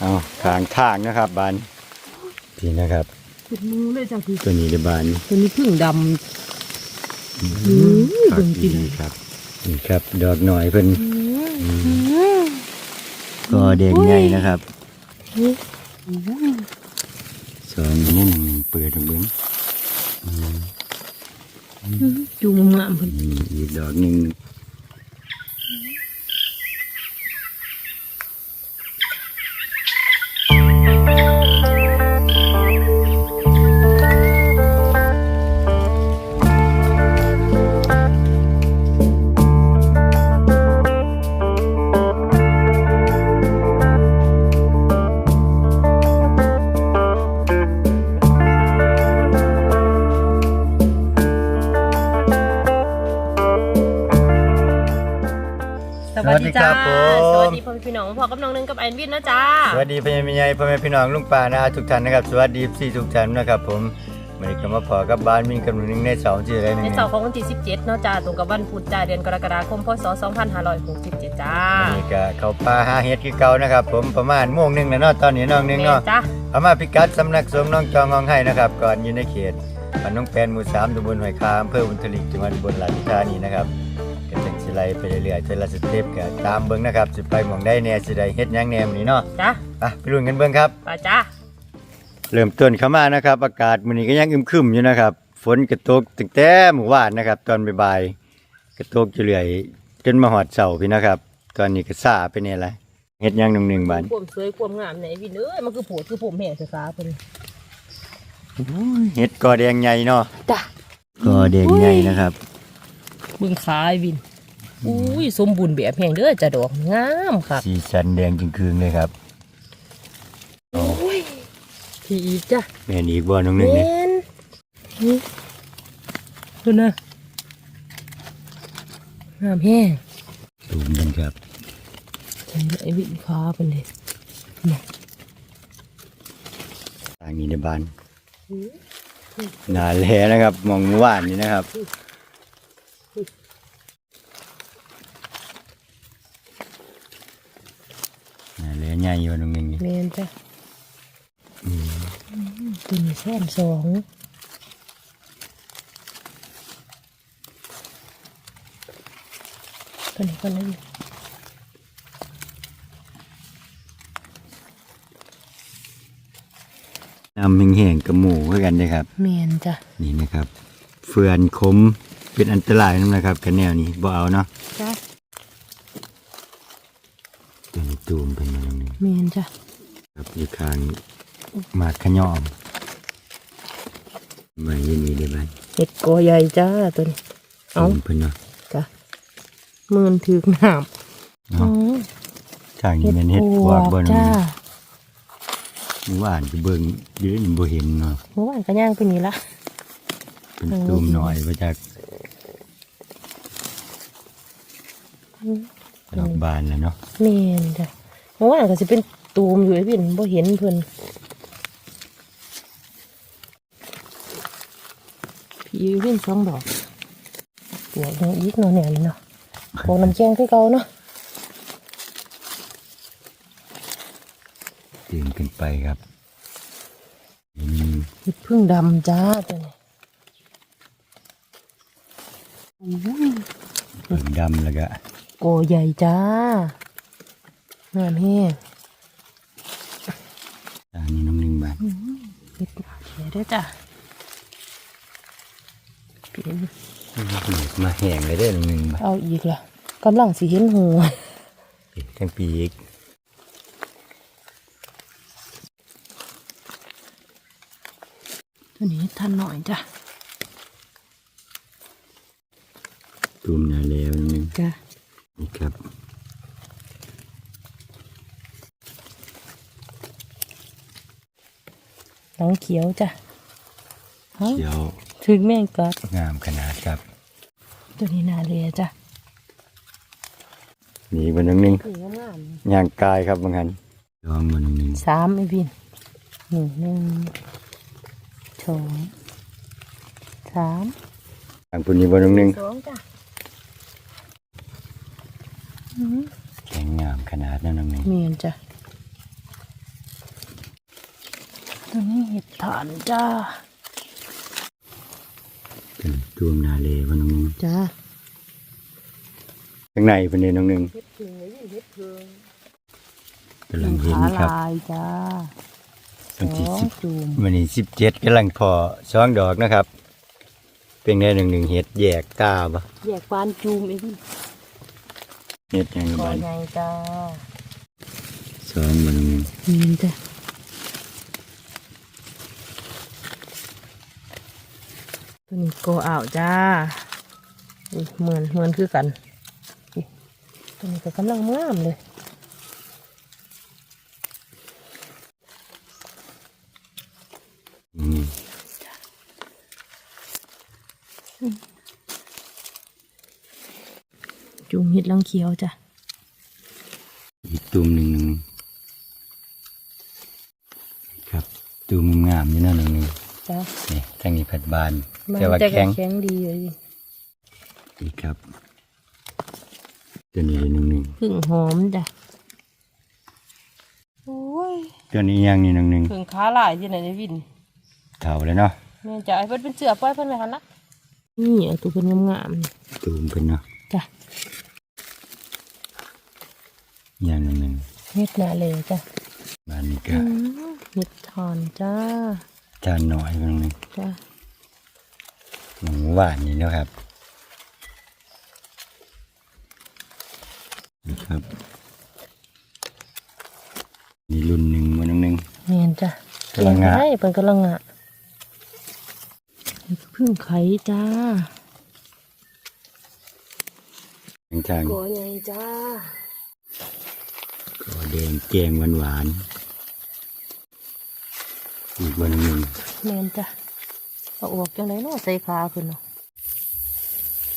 เอาทางทางนะครับบานนี่นะครับเป็นมือเลยจ้ะพี่ตัวนี้เดบานตัวนี้พึ่งดอือืมครับเบิ่งกินดีครับนี่ครับ ดอกหน่อยเพิ่นำก็แดงใหญ่นะครับอืมสองนี่หนึ่งเปิดตรงเบิ้งจูงงามๆเพิ่นนี่อีกดอกหนึ่ง วัสดีจ้าผสวัสมดีพ่อแม่พี่น้องพ่อกับน้องนึงกับไอวินนะจ้าสวัสดีพ่อแม่พี่ใหญ่พ่อแม่พี่น้องลุงป่านะทุกท่านนะครับสวัสดีสี่ทุกท่านนะครับผมวันนี้ก็มาพอกับบ้านมินกับหนุ่งในเสาร์ที่อะไรในนี่เสาร์ของวันที่ 17เนาะจ้าตรงกับวันพุธจ้าเดือนกรกฎาคมพศ2567จ้าวันนี้ก็เข้าป่าหาเห็ดคือเก่านะครับ ผมประมาณโมงหนึงแล้วเนาะตอนนี้น้องหนึงแม่เนาะจ้าเอามาพิกัดสำนักสงฆ์น้องจองงองให้นะครับก่อนอยู่ในเขตบ้านน้องแปนหมู่สามตำบลหอยคาอำเภอบุญทลิกจังหวัดอุบลราชธานีนะครับก็จังสิไลไปเรื่อยๆเทละสเต็ปก็ตามเบิ่งนะครับสิไปหม่องได้แหน่สิได้เฮ็ดหยังแหน่มื้อนี้เนาะจ้าไปไปลุ้นกันเบิ่งครับ ไปจ้าเริ่มต้นเข้ามานะครับ อากาศมื้อนี้ก็ยังอึมครึมอยู่นะครับ ฝนกระตกตั้งแต่เมื่อวานนะครับ ตอนบ่ายๆกระตกอยู่เรื่อยจนมาฮอดเช้าพี่นะครับ ตอนนี้ก็ซาไปเนี่ยแหละเฮ็ดหยังหนึ่งๆบาดความสวยความงามไหนวินเอ้ยมันคือโผดคือผมแห่เสือฟ้าเพิ่นเฮ็ดกอแดงใหญ่เนาะจ้ากอแดงใหญ่นะครับ เบิ่งขาไอวิน อุ้ยสมบูรณ์แบบแห่งเด้อจ้าดอกงามค่ะสีสันแดงจึงคืนเลยครับโอ้ยพี่อีกจ้าแม่นอีกบ่น้องหนึงนี่แม่นนี่ดูนะงามแห้งตูมกันครับใช่ไอ้วินฟ้าเป็นเลยทางนี้ในบ้านหนาแลนะครับมองเมื่อวานนี้นะครับ หนาแลให ญ่อยู่น้องหนึงนี่แมนจ้ะตัวนี้แซ่นสองตัวนี้ก็เลยน้ำแห้งๆกับหมูคือกันนะครับ แมนจ้ะนี่นะครับ เฟือนคมเป็นอันตรายนั่นนะครับกันแนวนี้บ่เอาเนาะจ้ะ ตัวนี้ตูมเป็นอย่างนี้แมนจ้ะครับอยู่ข้างหมากขะยอมมายินดีได้บ้านเห็ดกอใหญ่จ้าตัวนี้เอาตูมเพิ่นเนาะจ้ะมือนถือกน้ำเนาะทางนี้เห็ดแมันเฮ็ดปพววกกบ่เนาะจ้าเมื่อวานไปเบิ่งอยืนบ่เห็นเนาะเมื่อวานก็ย่างไปนี่ละเป็นตูมน้อยมาจาก ดอกบานแล้วเนาะแมนจ้ะเมื่อวานก็จะเป็นตูมอยู่ไอ้พี่บ่เห็นเพิ่นพี่วิ่งสองดอกปวกยังอีกเนาะเนี่ยนี่เนาะปวกน้ำแกงคือเก่าเนาะตื่นขึ้นไปครับอืมเห็ดพึ่งดำจ้าตัวนี้อุ้ยเพิ่งดำแล้วก็ โกใหญ่จ้างามแห้งทางนี้น้องหนึงบานเห็ดเขียด้วยจ้ะเปลี่ยนมาแห้งเลยเด้อน้องหนึงบานเอาอีกละกำลังสิเห็นหัวทั้งปีอีกตัวนี้ทันหน่อยจ้ะตูมหนาแล้วน้องหนึงจ้ะ นี่ครับน้องเขียวจ้ะเอ้าเขียวถึงแม่งกัดงามขนาดครับ ตัวนี้นาเรียจ้ะนี่บนน้องหนึงถึงงามย่างกายครับบางคันลองบนน้องหนึงสามไอ้บินหนึ่งหนึ่งสองสามทางพุ่นนี้บนน้องหนึงสองจ้ะ แข็งงามขนาดนั้นน้องหนึงเมียนจ้ะตัวนี้เห็ดฐานจ้าเป็นตูมนาเลวันน้องหนึงจ้าข้างในเป็นเดือนน้องหนึงเห็ดเพิงเลยเห็ดเพิงกำลังเห็นขาครับลายจ้าสวันที่องสิบจูมวันนี้สิบเจ็ดกำลังพอช้องดอกนะครับ เป็นไงหนึ่งหนึ่งเห็ดแยกตาปะแยกปานจูมเอง เห็ดยังกอบ้านใหญ่จ้าช้องมันองหนึงนี่จ้ะตัวนี้โกอ่าวจ้าอุ๊ยเหมือนเหมือนคือกันอุ๊ยตัวนี้ก็กำลังงามเลยอืม จูมเห็ดลังเขียวจ้ะอีกตูมหนึ่งหนึ่งครับตูมงามอยู่นั่นหนึ่งหนึ่งจ้ะนี่ทางนี้ผัดบานมันแต่ว่าจะแข็งแข็งดีเลยอีกครับตัวนี้หนึ่งหนึ่งพึ่งหอมจ้ะโอ้ยตัวนี้ยังนี่หนึ่งหนึ่งพึ่งขาหลายที่ไหนในวินเท่าเลยเนาะแม่จะไอ้เพิ่นเป็นเสือปล่อยเพิ่นไปหันละนี่เอาตัวเพิ่นงามๆนี่ตูมเป็นเนาะจ้ะ ยังหนึ่งหนึ่งเห็ดนาเลยจ้ะบานนี้ก็อืมเห็ดทอนจ้าจานหน่อยมันหนึ่งจ้ะหมูหวานนี่เนาะครับนี่ครับนี่รุ่นหนึ่งมันหนึ่งแม่นจ้ะกำลังงะใช่เพิ่นกำลังงะเห็ดพึ่งไข่จ้าทางทางกัวใหญ่จ้าก็ แดงแกงหวานหวานๆอีกวันหนึ่งแม่นจ้ะเอาออกจังไดเนาะใส่ขาเพิ่นเนาะ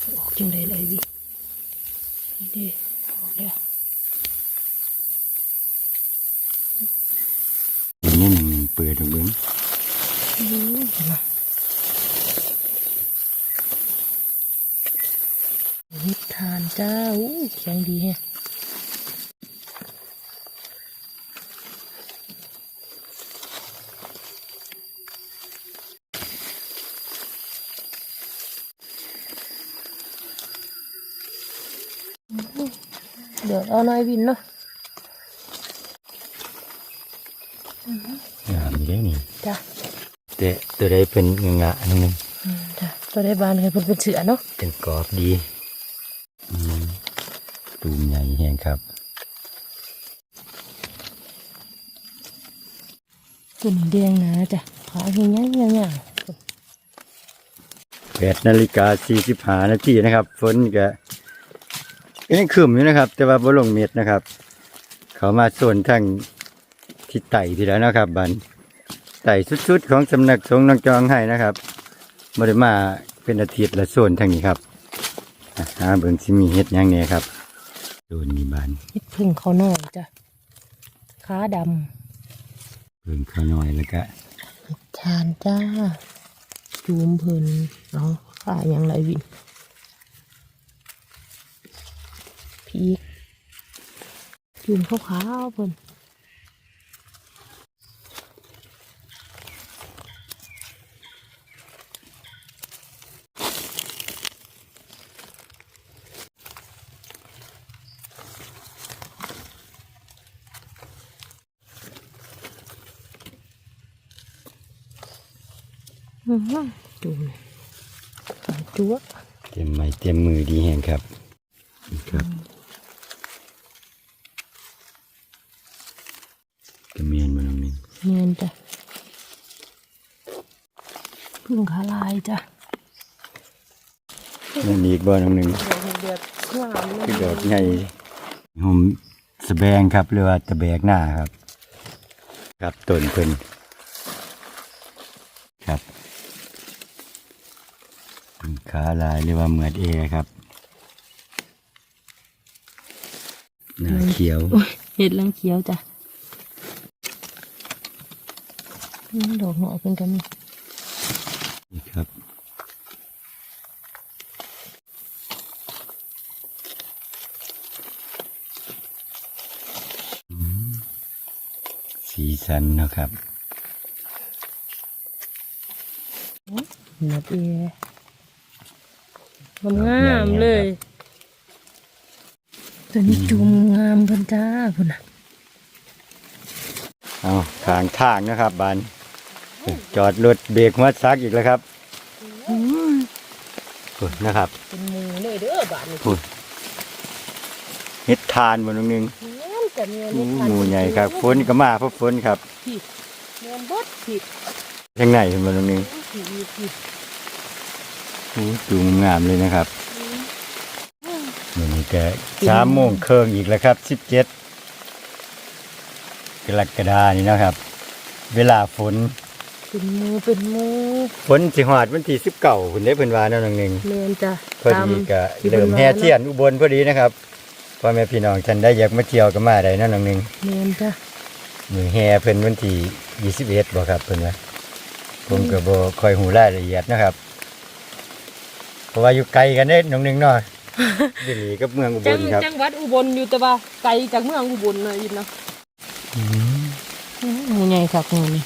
เอาออกจังไดเลยวินี่เด้ออกแล้วอันนี้หนึ่งหนึ่งเปิดตรงนี้อืมเห็นไหมเห็ดทานจ้าอู้แข็งดีแฮะ เดี๋ยวเอาหน่อยวินเนาะงามอยู่เด้นี่จ้ะแต่ตัวใดเป็นงะๆนิดนึงอืมจ้ะตัวได้บานให้เพิ่นเป็นเสือเนาะเป็นกรอบดีอืมตูมใหญ่แห้งครับตัวนี้แดงนะจ้ะขาเฮียงๆยาวแปดนาฬิกาสี่สิบห้านาทีนะครับฝนก็ ยังคืมอยู่นะครับ แต่ว่าบ่ลงเม็ดนะครับ เขามาส่วนทางทิศไต่พี่แล้วนะครับ บันไต่สุดๆของสำนักสงฆ์นางจองให้นะครับบ่ได้มาเป็นอาทิตย์ละส่วนทางนี้ครับอะหาเบิ่งสิมีเฮ็ดหยังแหน่ครับโดนนี่บานๆเฮ็ดพึ่งเขาหน่อยจ้ะขาดเบิ่งข้าวน้อยแล้วก็ำทานจ้าจูมเพิ่นเอาขาอย่างไรวิน พีกจูมขาวๆเพิ่นอื้อหือจูมจั๊วเตรียมไม้เตรียมมือดีแห้งครับนี่ครับกระเมียนมันนึง เนียนจ้ะ พึ่งขาลายจ้ะนั่อีกบ่อนึงเดือดเดือดงามเลคือดยอกใหญ่ผมสะแบงครับหรือว่าตะแบกหน้าครับ ครับต้นเพิ่นครับขาลายหรือว่าเหมือดเอครับหน้าเขียวเห็ดลังเขียวจ้ะดอกหงาเป็นกันนี่ สีสันนะครับนับเองามงามเลย ตัวนี้จุ่มงามพันจ้าพุ่นนะเอาทางทางนะครับบานจอดรถเบรกมัดซักอีกแล้วครับพุ่นนะครับเป็นมูเลยเด้อบานพุ่นเฮ็ดทานบนตรงนึง แม่นแต่เมียหมูนี่หมูใหญ่ครับฝนก็มาเพราะฝนครับผิดเมียนบดผิดข้างในเห็นบนตรงนึงผิดผิดโอ้จูงงามเลยนะครับวันนี้ก็สามโมงครึ่งอีกแล้วครับสิบเจ็ดกรกฎานี่นะครับ เวลาฝนเป็นหมูเป็นหมูฝนสิหอดวันที่สิบเก้าคุณได้เพิ่นว่าแนั่นองหนึ่งเมียนจ้ะพอดีก็เริ่มแห่เทียนอุบลพอดีนะครับ พ่อแม่พี่น้องท่านได้อยากมาเที่ยวก็มาได้แนั่นองหนึ่งเมียนจ้ะมือแห่เพิ่นวันที่ยี่สิบเอ็ดบ่ครับเพิ่นว่าผมก็บ่ค่อยหูรายละเอียดนะครับ เพราะว่าอยู่ไกลกันเด้น้องหนึ่งเนาะ อยู่นี่กับเมืองอุบจัลงครับ จังหวัดอุบลอยู่แต่ว่าไกลจากเมืองอุบลเลยยินเนาะอืมหมูใหญ่ครับหมูนี่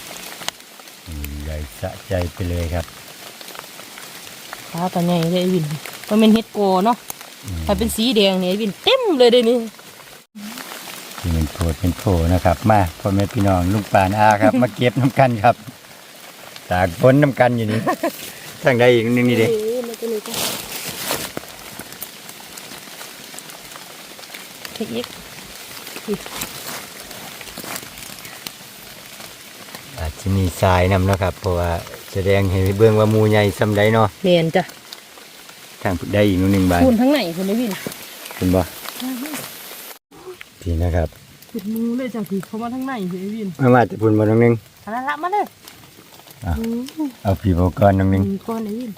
ใหญ่สะใจไปเลยครับขาตัวใหญ่เลยไอ้วินมันเป็นเฮ็ดโกเนาะอืม ถ้าเป็นสีแดงเนี่ยไอ้วินเต็มเลยเด้นี่ที่เป็นโพดเป็นโพนะครับ มาพ่อแม่พี่น้องลุงปานอาครับ มาเก็บน้ำกันครับตากฝนน้ำกันอยู่นี่ทางใดอีกนึงนี่เด้เอ้ยมันก็เลยจ้ะเทคนิคอาจจะมีทรายนำเนาะครับ เพราะว่าแสดงให้เบื้องว่าหมูใหญ่ซ้ำใดเนาะเมียนจ้ะทางได้อีกนิดหนึ่งบาทคุณทั้งไหนคุณไอ้วินคุณบ่พี่นะครับคุณมือเลยจ้ะคือเขามาทั้งไหนคุณไอ้วินมามาจะพูนบนตรงนึงเอาละละมาเลยอะอืมเอาผีโบกรตรงนึงก้อนไอ้วิน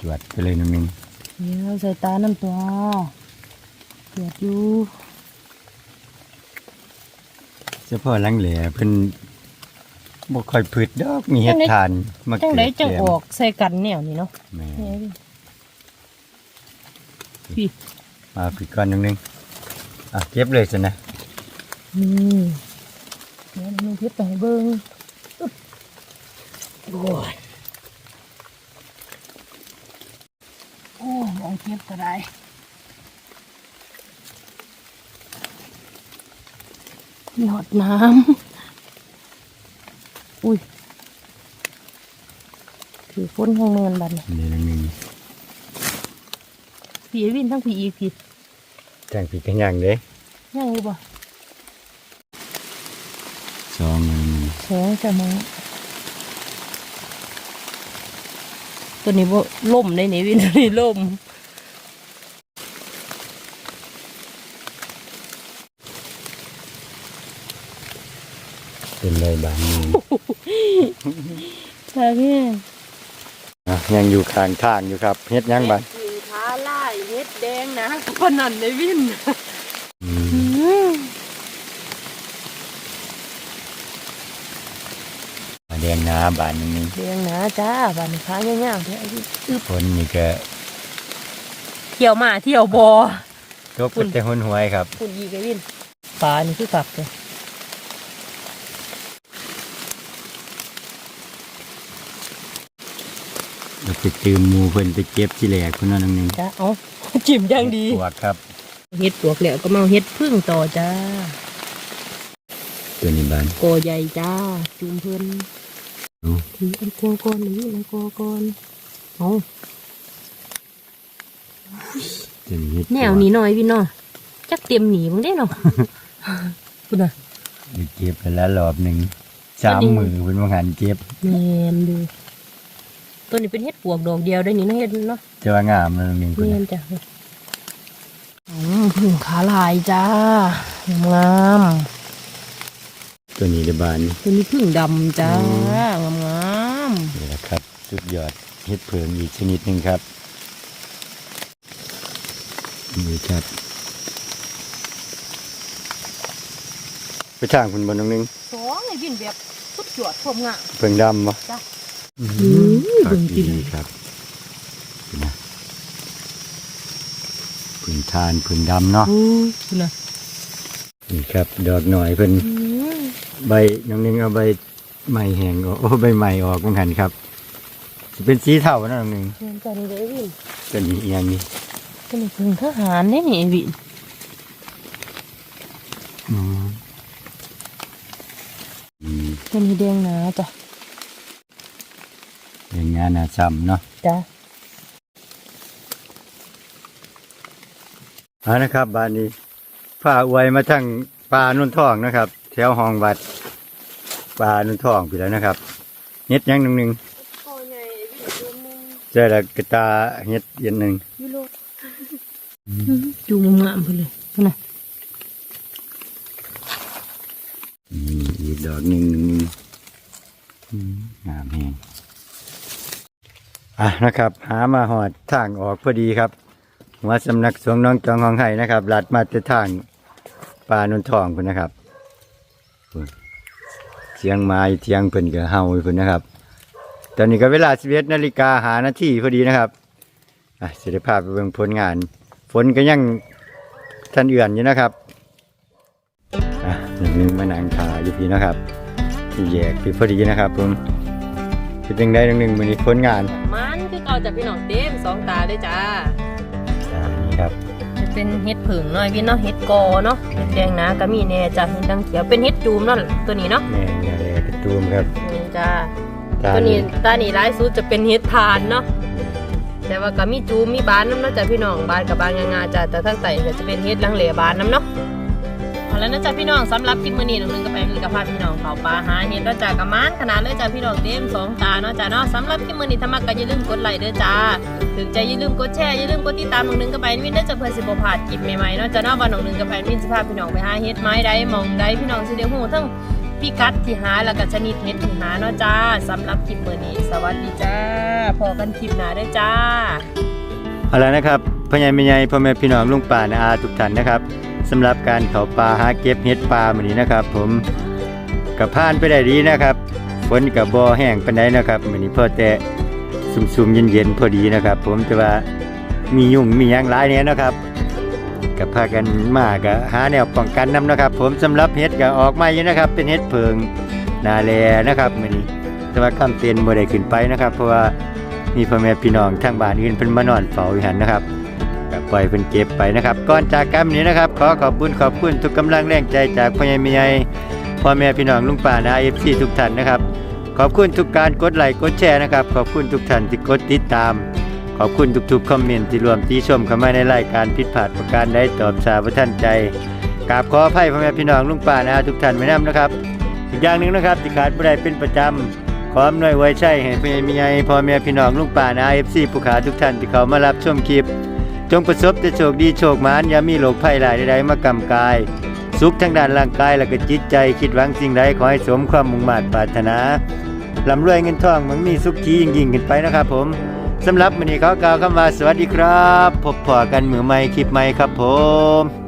จวดไปเลยตรงนึงเดี๋ยวใส่ตาน้ำตัวเกิดอยู่เฉพาะหลังแหล่เพิ่น บ่ค่อยพืชดอกมีเห็ดทานมาจังเกิดไดจังแกมออกใส่กันแนวนี่เนาะแม่นี่ไอ้วินพี่มาผีก้อนตรงนึงอะเก็บเลยสินะนี่เดี๋ยวมันเทียบไปให้เบิ้งอึ๊บโอ้ยโอ้มองเทียบก็ได้หยอดน้ำ อุ้ยถือฝนข้างเนินบัดนี่นี่ตรงนึงผีไอ้วินทั้งผีอีกผีจังผีกันยังเด้ยังอยู่บ่สองหนึ่งแสงจะมองตัวนี้บ่ล่มได้นี่วินตัวนี้ล่ม เป็นเลยบางนึงใช่พี่อะยังอยู่ข้างทางอยู่ครับเฮ็ดยังบางสีท้าไล่เฮ็ดแดงนะพนันในวินอืมมาแดงหนาบานนึงแดงนะจ้าบ้านนี้ค้าย่างๆเด้อไอ้วินอึบคนนี่ก็เที่ยวมาเที่ยวบอตบกันแต่หุนหวยครับคุณยีกไอ้วินปลานี่คือขับเลย เราไปตืมหมูเพิ่นไปเก็บที่แหลกคนนั้นนึงจ้าเอาจิ้มอย่างดีปวกครับเฮ็ดปวกแล้วก็มาเฮ็ดพึ่งต่อจ้าตัวนี้บานโกใหญ่จ้าจุ่มเพิ่นเอาถืออันโกก่อนหรืออันโกก่อนเอาตัวนี้เฮ็ดแนวนี้หน่อยพี่น้องจักเตรียมหนีมึงได้เนาะคุณน่ะไปเก็บไปแล้วรอบหนึ่งสามมือเป็นว่างานเก็บแมนดู ตัวนี้เป็นเฮ็ดปวกดอกเดียวได้นี่เนาะเฮ็ดเนาะจะว่างามแล้วนึงคนแมน่ะนจ้ะอืมพึ่งขาลายจ้างามตัวนี้เดบานๆตัวนี้พึ่งดำจ้างามงามนี่แหละครับ สุดยอดเฮ็ดเผิงอีกชนิดหนึ่งครับนี่ครับไปทางคุณบนตรงนึงๆสองไอ้บินแบบสุดยอดพวมงามเพิ่งดำบ่จ้ะอือืม มครับเบิ่งกินดีครับนี่นะเพิ่งทานเพิ่งดำเนาะอือคุณน่ะนี่ครับ ดอกหน่อยเพิ่นอืมใบน้องหนึงเอาใบใหม่แห้งออกโอ้ใบใหม่ออกเหมือนกันครับสิเป็นสีเทานะน้องหนึงเงินจันเลยวินตัวนี้เอียงนี่ก็นี่ถึงทหารนี่นี่วินอืมอืมก็นี่แดงหนาจ้ะเป็น งานอาซ้ำเนาะจ้ะเอานะครับบ้านนี้ผ้าอวยมาทั้งปลานุ่นทองนะครับ แถวห้องวัดปลานุ่นทองไปแล้วนะครับเฮ็ดหยังหนึ่งหนึ่งคอใหญ่วินตัวนึงเจอแล้วกระตาเฮ็ดเย็นหนึ่งยูโรจูงงามๆไปเลยนะนี่อีกดอกหนึ่งหนึ่งหนึ่งอืมงามแฮง อะนะครับ หามาหอดทางออกพอดีครับหัวสำนักสงฆ์น้องจองห้องไห้นะครับลัดมาจะทางปลานุนทองพุ่นนะครับเสียงไม้เทียงเพิ่นก็เฮาพุ่นนะครับตอนนี้ก็เวลา11นาฬิกาหานาทีพอดีนะครับอะสิได้พาไปเบิ่งผลงาน ฝนก็ยังทันเอื่อนอยู่นะครับอะนึ่งนึงมานังขาอยู่พี่นะครับที่แยกพี่พอดีนะครับผมเป็นยังได้หนึ่งหนึ่งมือนี้ผลงานมา จากพี่น้องเต็มสองตาเลยจ้าอ่านี่ครับ จะเป็นเห็ดผึ่งหน่อยพี่เนาะเห็ดกอเนาะเห็ดแดงนะก็มีแน่จ้ะเห็ดดังเขียวเป็นเห็ดจูมเนาะตัวนี้เนาะแม่เนี่ยเลยกระตูมครับนี่จ้าตาตัวนี้ตานี่ร้ายสุดจะเป็นเห็ดทานเนาะแต่ว่าก็มีจูมมีบานน้ำเนาะจ้ะพี่น้องบานกับบานงาๆจ้ะแต่ทั้งไตก็จะเป็นเห็ดลังเหลบานน้ำเนาะเอา แล้วนะจ๊ะพี่น้องสำหรับคลิปมื้อนี้น้องนึงก็ไปมีกับพาพี่น้องเขาปลาหาเห็ดแล้วจ้ะกระมานขนาดเลยจ้ะพี่น้องเต็มสองตาเนาะจ้ะเนาะสำหรับคลิปมื้อนี้ถ้ามักก็อย่าลืมกดไลค์เด้อจ้าถึงใจอย่าลืมกดแชร์อย่าลืมกดติดตามหน้องนึงกับแฟนวินเด้อจะเพื่อสิบ่พาดคลิปใหม่ๆเนาะจะเนอกว่าน้องนึงกับแฟนวินสิพาพพี่น้องไปหาเฮ็ดไม้ใดหมองใดพี่น้องสิได้ฮู้ทั้งพิกัดที่หาแล้วก็ชนิดเฮ็ดที่หาเนาะจ้าสำหรับคลิปมื้อนี้ สวัสดีจ้าพอกันคลิปหน้าเด้อจ้าเอาละนะครับพ่อใหญ่แม่ใหญ่พ่อแม่พี่น้องลุงป่านาอาทุกท่านนะครับ สำหรับการเขาปลาหาเก็บเห็ดปลามือนี้นะครับ ผมกับผ่านไปได้ดีนะครับฝนกับบ่อแห้งปานใดนะครับมือนี้พอแต่ซุ่มๆเย็นๆพอดีนะครับ ผมแต่ว่ามียุ่งมียังหลายเนี่ยนะครับกับพากันมาก็หาแนวป้องกันน้ำนะครับ ผมสำหรับเห็ดก็ออกมาอยู่นะครับ เป็นเห็ดเพิงนาแลนะครับมื้อนี้แต่ว่าคำเตือนบ่ได้ขึ้นไปนะครับ เพราะว่ามีพ่อแม่พี่น้องทางบ้านอื่นเพิ่นมานอนเฝ้าอยู่หันนะครับ ก็ปล่อยเพิ่นเก็บไปนะครับ ก่อนจากกันนี้นะครับ ขอขอบคุณขอบคุณทุกกำลังแรงใจจากพ่อใหญ่แม่ใหญ่พ่อแม่พี่น้องลุงป้านา FC ทุกท่านนะครับ ขอบคุณทุกการกดไลค์กดแชร์นะครับ ขอบคุณทุกท่านที่กดติดตาม ขอบคุณทุกๆคอมเมนต์ที่รวมที่ชมเข้ามาในรายการผิดพลาดประการใดตอบสาประท่านใจกราบขออภัยพ่อแม่พี่น้องลุงป้านะทุกท่านไว้นำนะครับอีกอย่างหนึ่งนะครับที่ขาดไม่ได้เป็นประจำขออำนวยไว้ใช่ให้พ่อแม่มีใหญ่พ่อแม่พี่น้องลุงป้านะเอฟซีผู้ขาทุกท่านที่เขามารับชมคลิป จงประสบแต่โชคดีโชคมานอย่ามีโรคภัยหลายใดๆมากำกาย สุขทั้งด้านร่างกายและก็จิตใจคิดหวังสิ่งใดขอให้สมความมุ่งมั่นปรารถนาลำรวยเงินทองมันมีสุขทียิ่งยิ่งขึ้นไปนะครับผมสำหรับวันนี้เขากล่าวคำว่าสวัสดีครับ พบพอกันมือใหม่คลิปใหม่ครับผม